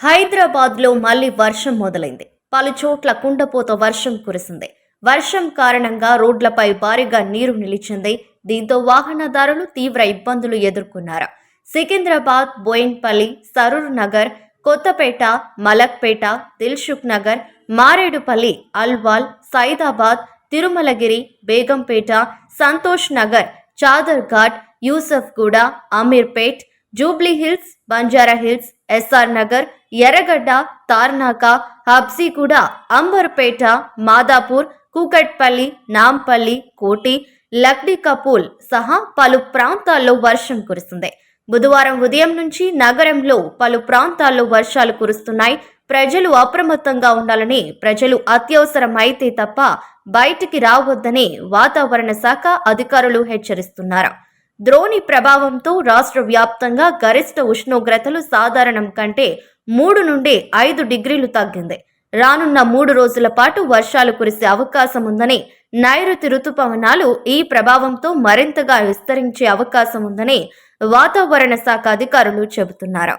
హైదరాబాద్లో మళ్ళీ వర్షం మొదలైంది. పలు చోట్ల కుండపోత వర్షం కురిసింది. వర్షం కారణంగా రోడ్లపై భారీగా నీరు నిలిచింది. దీంతో వాహనదారులు తీవ్ర ఇబ్బందులు ఎదుర్కొన్నారు. Secunderabad Bowenpally Saroor Nagar Kothapet Malakpet Dilsukh Nagar Maredpally Alwal Saidabad Tirumalagiri Begumpet Santosh Nagar Chaderghat Yousufguda Ameerpet Jubilee Hills Banjara Hills SR Nagar Erragadda Tarnaka Habsiguda Amberpet Madhapur Kukatpally Nampally Koti Lakdi Kapul సహా పలు ప్రాంతాల్లో వర్షం కురిసింది బుధవారం ఉదయం నుంచి నగరంలో పలు ప్రాంతాల్లో వర్షాలు కురుస్తున్నాయి. ప్రజలు అప్రమత్తంగా ఉండాలని ప్రజలు అత్యవసరమైతే తప్ప బయటికి రావద్దని వాతావరణ శాఖ అధికారులు హెచ్చరిస్తున్నారు. ద్రోణి ప్రభావంతో రాష్ట్ర వ్యాప్తంగా గరిష్ట ఉష్ణోగ్రతలు సాధారణం కంటే మూడు నుండి ఐదు డిగ్రీలు తగ్గింది. రానున్న మూడు రోజుల పాటు వర్షాలు కురిసే అవకాశం ఉందని నైరుతి రుతుపవనాలు ఈ ప్రభావంతో మరింతగా విస్తరించే అవకాశం ఉందని వాతావరణ శాఖ అధికారులు చెబుతున్నారు.